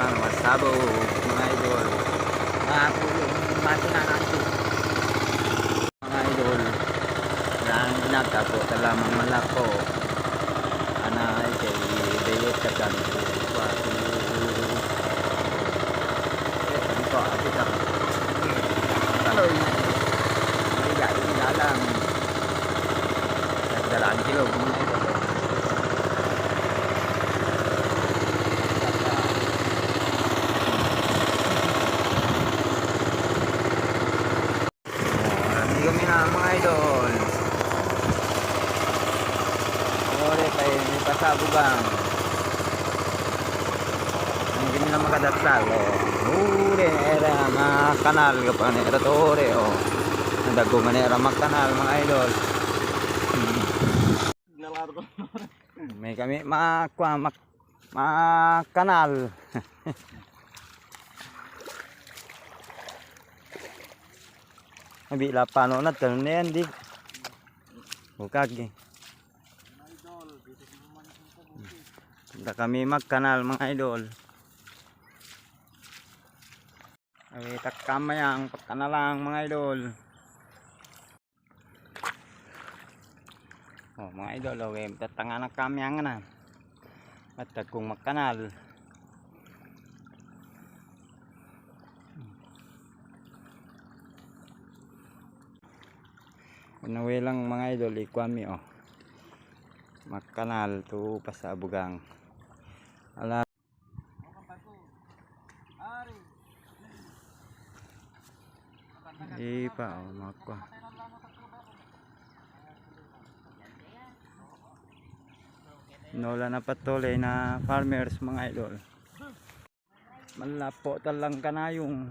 mga masabo, mga idol. Mga pulong makina natin. Mga idol. Yang nagkapo talamang malako. Ana ay kay kagan. Watu. Eh, ko kita. Kalau ini gak ini dalam. Dalam kilo mga idol. Oh, Hindi kami na mga idol. Ore kay may pasabugang. Hindi nila makadatsag. Oh. Ure era mga kanal ka pa ni era to ore oh. Nadago man era mga kanal mga idol. May kami mga kwa mak mga kanal. Nabila paano na tanong na yan di. Bukag eh. Punta kami magkanal mga idol. Ay takkamayang pagkanalang mga idol. Oh, mga idol, okay, tatanganan kami ang na. At kung magkanal. Unawi lang mga idol, ikwami oh. Magkanal to pasabugang. Ala. Ipa oh, makwa. Nola na patuloy na farmers mga idol. Malapo talang ka na yung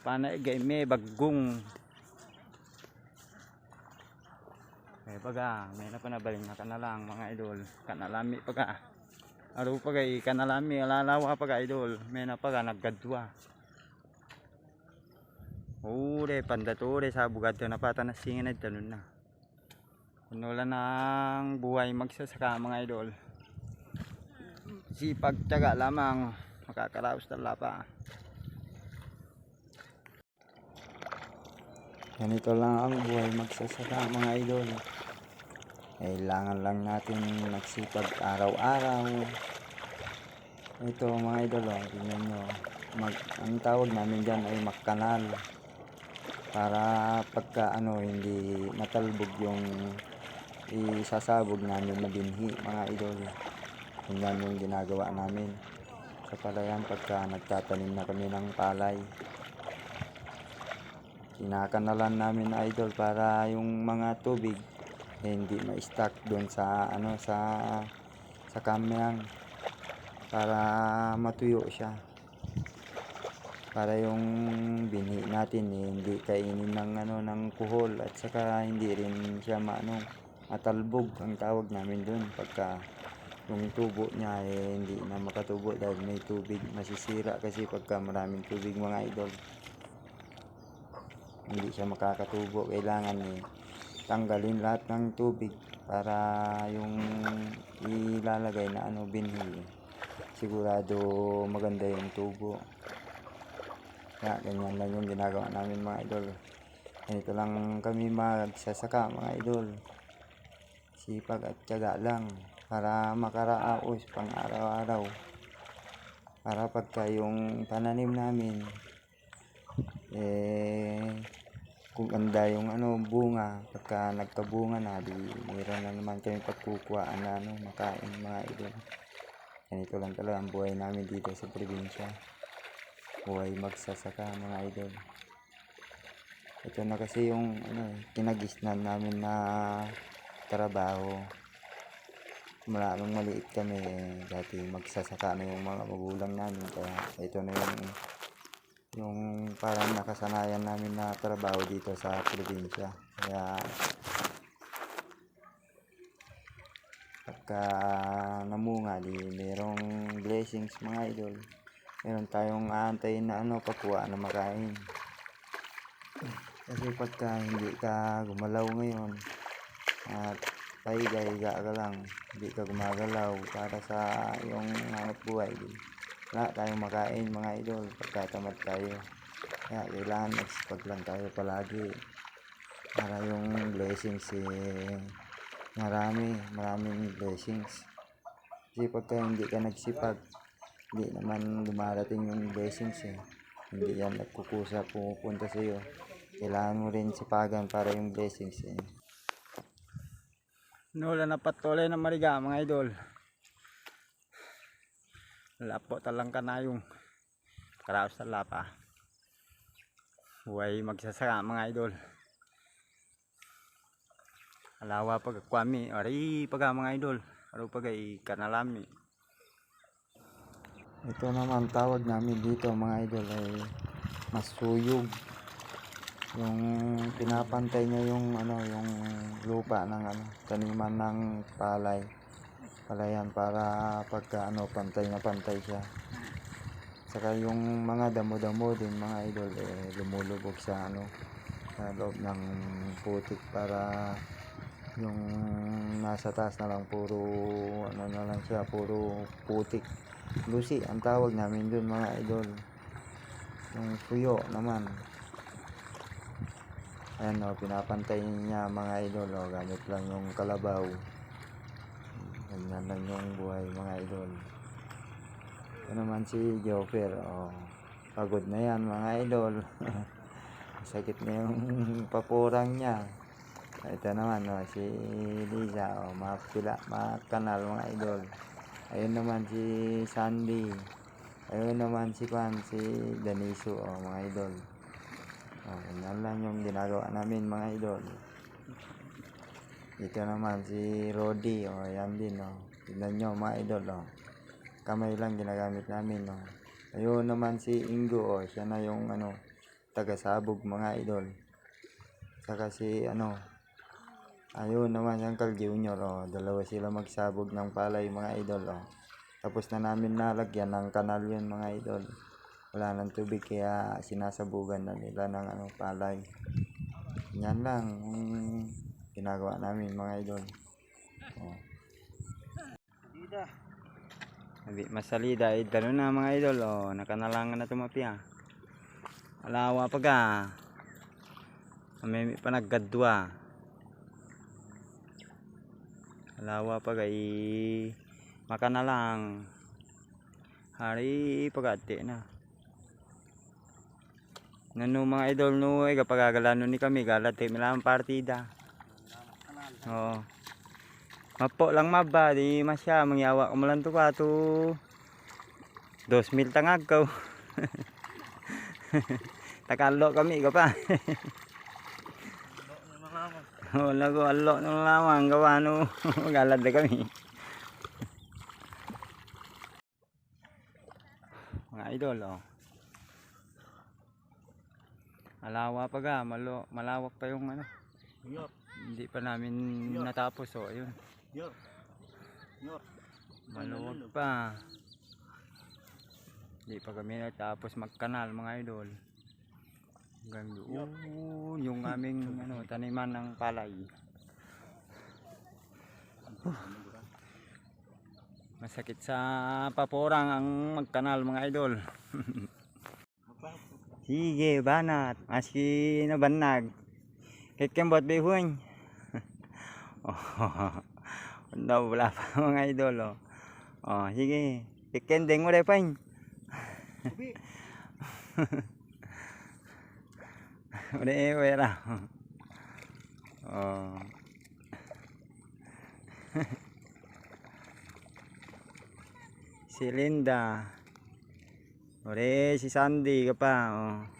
panaigay may bagong. Kaya baga, may na panabaling na kanalang mga idol. Kanalami paga. Aro pagay kanalami alalawa paga idol. May na paga naggadwa. Ure pandatore sa bugad na pata na singin na tanun na. Wala ng buhay magsasaka mga idol. Sipag tiyaga lamang makakaraos tala pa. Ganito lang ang buhay magsasaka mga idol. Kailangan lang natin magsipag araw-araw. Ito mga idol, oh, tingnan nyo. Mag, ang tawag namin dyan ay makkanal. Para pagka ano, hindi matalbog yung isasabog namin na binhi mga idol yan yung ginagawa namin sa palayan pagka nagtatanim na kami ng palay kinakanalan namin na idol para yung mga tubig eh, hindi ma-stack doon sa ano sa sa kamyang para matuyo siya. Para yung binhi natin eh, hindi kainin ng ano ng kuhol at saka hindi rin siya maano matalbog. Ang tawag namin doon pagka yung tubo niya eh, hindi na makatubo dahil may tubig masisira kasi pagka maraming tubig mga idol hindi siya makakatubo. Kailangan eh tanggalin lahat ng tubig para yung ilalagay na ano binhi. Sigurado maganda yung tubo. Kaya ganyan lang yung ginagawa namin mga idol. Ganito lang kami magsasaka mga idol. Sipag at tiyaga lang para makaraos pang araw-araw. Para pagka yung pananim namin eh ganda yung ano bunga. Pagka nagkabunga na di meron na naman kami pagkukuhaan na ano makain mga idol. Ganito lang talaga ang buhay namin dito sa probinsya. Buhay magsasaka mga idol. Ito na kasi yung ano eh, kinagisnan namin na trabaho. Mula nung maliit kami eh, dati magsasaka na yung mga magulang namin. Kaya ito na yung yung parang nakasanayan namin na trabaho dito sa probinsya. Kaya pagka namunga di merong blessings mga idol. Meron tayong aantayin na ano pakuha na makain. Kasi pagka hindi ka gumalaw ngayon at pahiga-higa ka lang hindi ka gumagalaw para sa iyong hanap buhay di wala tayong makain mga idol. Pagkatamad tayo. Kaya kailangan magsipag lang tayo palagi. Para yung blessings eh, marami maraming blessings. Kasi pagka hindi ka nagsipag. Hindi naman dumarating yung blessings eh. Hindi yan nagkukusa pupunta sa iyo kailangan mo rin sipagan para yung blessings eh. Nula na patuloy na mariga mga idol. Lapo talang ka na yung karaos sa lapa. Huwag magsasaka mga idol. Alawa pag ari pag mga idol. Aro pag ay kanalami. Ito naman tawag namin dito mga idol ay masuyog. Yung pinapantay niya yung ano yung lupa ng ano taniman ng palay. Palayan para pagka ano pantay na pantay siya. Saka yung mga damo-damo din mga idol eh, lumulubog sa ano sa loob ng putik para yung nasa taas na lang puro ano na lang siya puro putik Lucy, ang tawag namin dun mga idol. Yung puyo naman. Ayan o, pinapantay niya mga idol o, gamit lang yung kalabaw. Ganyan lang yung buhay mga idol. Ito naman si Joker o, pagod na yan mga idol. Sakit na yung papurang niya. Ito naman o, si Liza o, mapila, makanal mga idol. Ayun naman si Sandy. Ayun naman si Kwan, si Daniso, oh, mga idol. Oh, yan lang yung ginagawa namin mga idol. Dito naman si Rodi, oh, yan din, oh. Tignan nyo mga idol, oh. Kamay lang ginagamit namin, oh. Ayun naman si Ingo, oh. Siya na yung, ano, taga-sabog mga idol. Saka si, ano, Ayun naman yung Carl Junior, oh. Dalawa sila magsabog ng palay, mga idol, oh. Tapos na namin nalagyan ng kanal yun, mga idol. Wala nang tubig, kaya sinasabugan na nila ng ano, palay. Yan lang, yung ginagawa namin, mga idol. Oh. Sabi, masalida, eh, dalo na mga idol, oh, nakanalangan na tumapi ah. Alawa pag ah. May pa naggadwa. Alawa pag ay maka na lang. Hari pagati na. Nano mga idol no ay kapag agalano ni kami galat eh milang partida. Oo. Mapo lang maba di masya mangyawa ko malang to ka to. Dos mil tangag ko. Takalo kami ka pa. Wala ko alo nung lamang gawa no. Galad na kami. Mga idol oh. Alawa pa ga, malo, malawak pa yung ano. Yor, Hindi pa namin natapos oh, ayun. yor. Yor. Maluwag pa. Hindi pa kami natapos magkanal mga idol. Hanggang doon yung aming ano, taniman ng palay. Masakit sa paporang ang magkanal mga idol. Sige, banat. Maski na banag. Kahit behun. oh, no, wala pa mga idol. Oh, oh sige. Ikendeng mo rin pa Ubi. Udah eh, wera. Oh. si Linda. Ore si Sandy ka pa. Oh.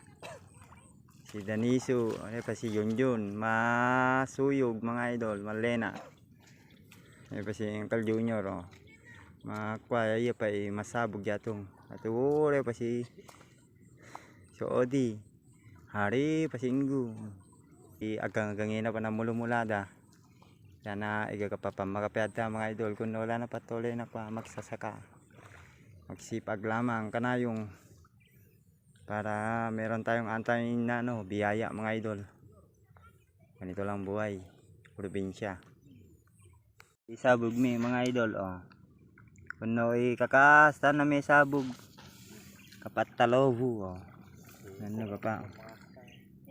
Si Danisu. Ore pa si Junjun. Masuyog mga idol. Malena. Ore pa si Uncle Junior. Oh. Makwaya iya pa eh, masabog yatong. At ore pa si si Odi. Hari pasinggu. I agang-agang na pa na mulumulada. Sana iga ka pa pa makapiyata mga idol kung wala na patuloy na pa magsasaka. Magsipag lamang kanayong para meron tayong antay na no, biyaya mga idol. Ganito lang buhay. Probinsya. Isabog mi mga idol oh. Kuno i kakasta na may sabog. Kapat talobu. Oh. Ano ka pa?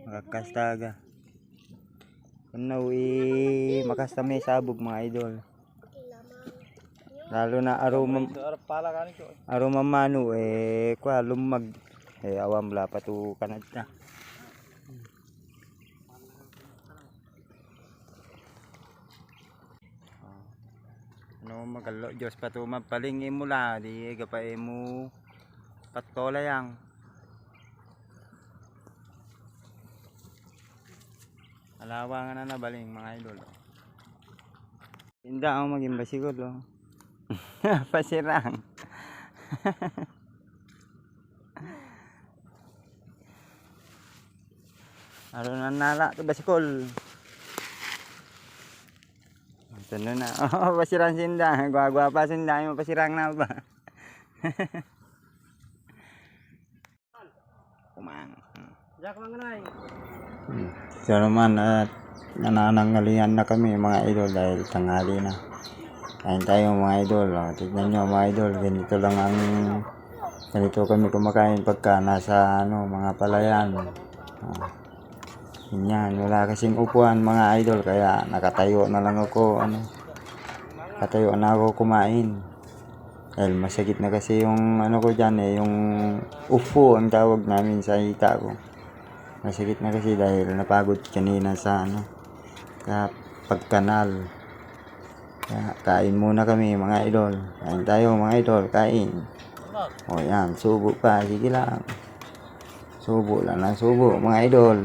Makakastaga. Kuno i makasta may sabog mga idol. Lalo na aroma nito. aroma manu eh kwa lumag eh awam la patu kanad na. Ano magalo Diyos patu mapaling imula di gapa imu patola yang. Alawa nga na nabaling mga idol. oh. Hindi ako maging basigod oh. Pasirang. Araw na nala to basikol. Ito na na. Oh, pasirang sinda. Gwa-gwa pa sinda. Yung pasirang na ba? Kumang. Diyak mga nanay. So naman at nananangalian na kami mga idol dahil tanghali na. Kain tayo mga idol. Oh. Tignan nyo mga idol. Ganito lang ang ganito kami kumakain pagka nasa ano, mga palayan. Oh. Yan, wala kasing upuan mga idol kaya nakatayo na lang ako ano. Nakatayo na ako kumain. Dahil masakit na kasi yung ano ko dyan eh, yung upo ang tawag namin sa hita ko. Masakit na kasi dahil napagod kanina sa ano, sa pagkanal. Kaya kain muna kami mga idol. Kain tayo mga idol, kain. O yan, subo pa, sige lang. Subo lang ng subo mga idol.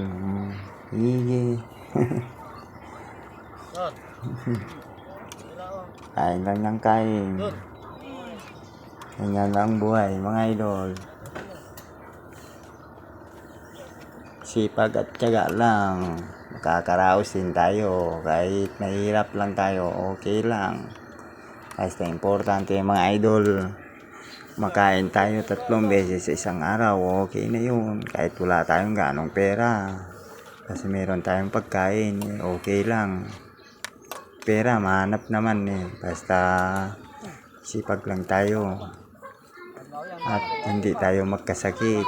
Don. Kain lang ng kain. Ganyan lang ang buhay mga idol. Sipag at tiyaga lang. Makakaraos din tayo. Kahit mahirap lang tayo, okay lang. Basta importante mga idol. Makain tayo tatlong beses sa isang araw, okay na yun. Kahit wala tayong ganong pera. Kasi meron tayong pagkain, okay lang. Pera, mahanap naman eh. Basta sipag lang tayo. At hindi tayo magkasakit.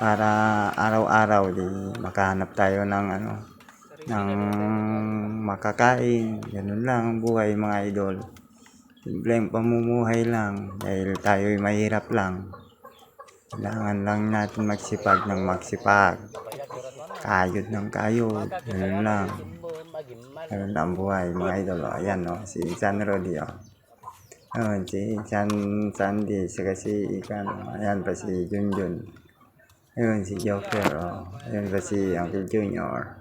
Para araw-araw di makahanap tayo ng ano ng makakain. Ganun lang ang buhay mga idol. Simpleng pamumuhay lang dahil tayo'y mahirap lang. Kailangan lang natin magsipag ng magsipag. Kayod ng kayod. Ganun lang. Ganun lang ang buhay mga idol. Ayan o, si San Rodi o. Ayun, si San Sandy, saka si Ikan. Ayan pa si Junjun. Ayun, si Joker. O. Ayun pa si Uncle Junior.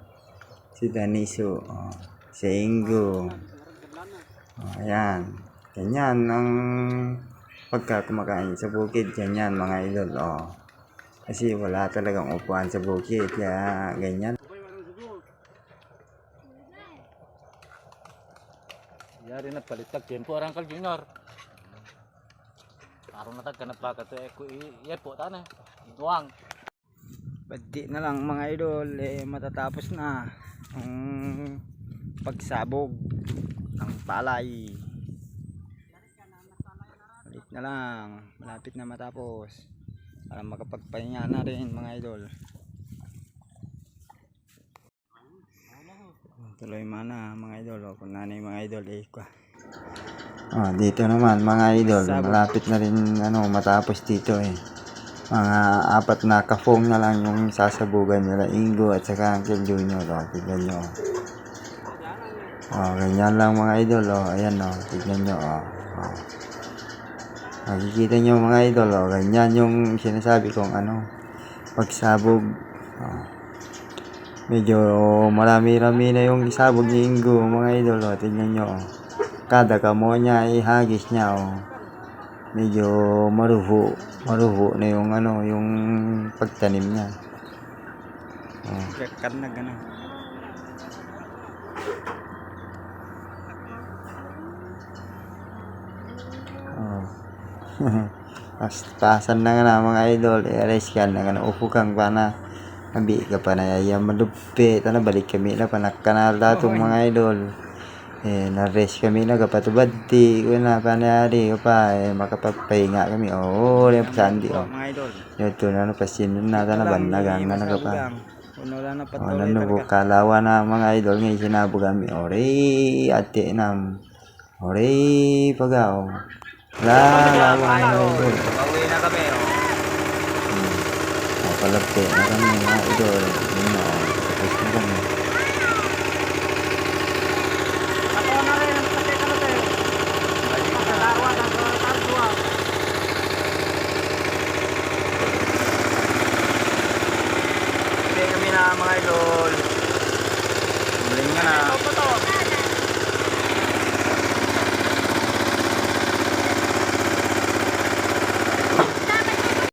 Si Danisu. O. Si Ingo. O, ayan. Ganyan ang pagka kumakain sa bukid. Ganyan mga idol. O. Kasi wala talagang upuan sa bukid. Kaya ganyan. Yari na palitag tempo orang kal junior. Araw na tag kanat baka to eh ku iya po tana. Tuwang. Pati na lang mga idol, eh, matatapos na ang pagsabog ng palay. Balik na lang, malapit na matapos para makapagpahinga na rin mga idol. Tuloy mana mga idol, o, kung nanay mga idol eh. Kwa. Ah, dito naman mga idol, malapit na rin ano matapos dito eh mga apat na kafong na lang yung sasabugan nila Ingo at saka Uncle Junior oh, tignan nyo oh, ganyan lang mga idol oh, ayan oh, tignan nyo oh, oh. Makikita nyo mga idol oh, ganyan yung sinasabi kong ano pagsabog oh. medyo marami-rami na yung isabog ni Ingo mga idol oh, tignan nyo oh. kada kamo niya ihagis niya oh medyo maruho maruho na yung ano yung pagtanim niya oh. karna gana oh. Pas pasan na nga na mga idol i-arrest ka na nga na upo kang pa na Mabi ka pa na yaya malupi. Tana balik kami na panak kanal datong mga idol. Eh, na-rest kami na kapatubad ti ko na panayari ko pa eh, makapagpahinga kami. Oo, oh, rin pa sandi oh. Mga idol. Ito na no pasin na ka na bandagang na ka pa. Lang na Oh, patuloy ko kalawa na mga idol ngayon sinabo kami. Ore, ate nam. Ore, pagaw. La, lawa mga idol. Pauwi na kami. Oh. Hmm. Oh, palapte na kami mga idol. Yun na, oh. Tapos na kami. Ako na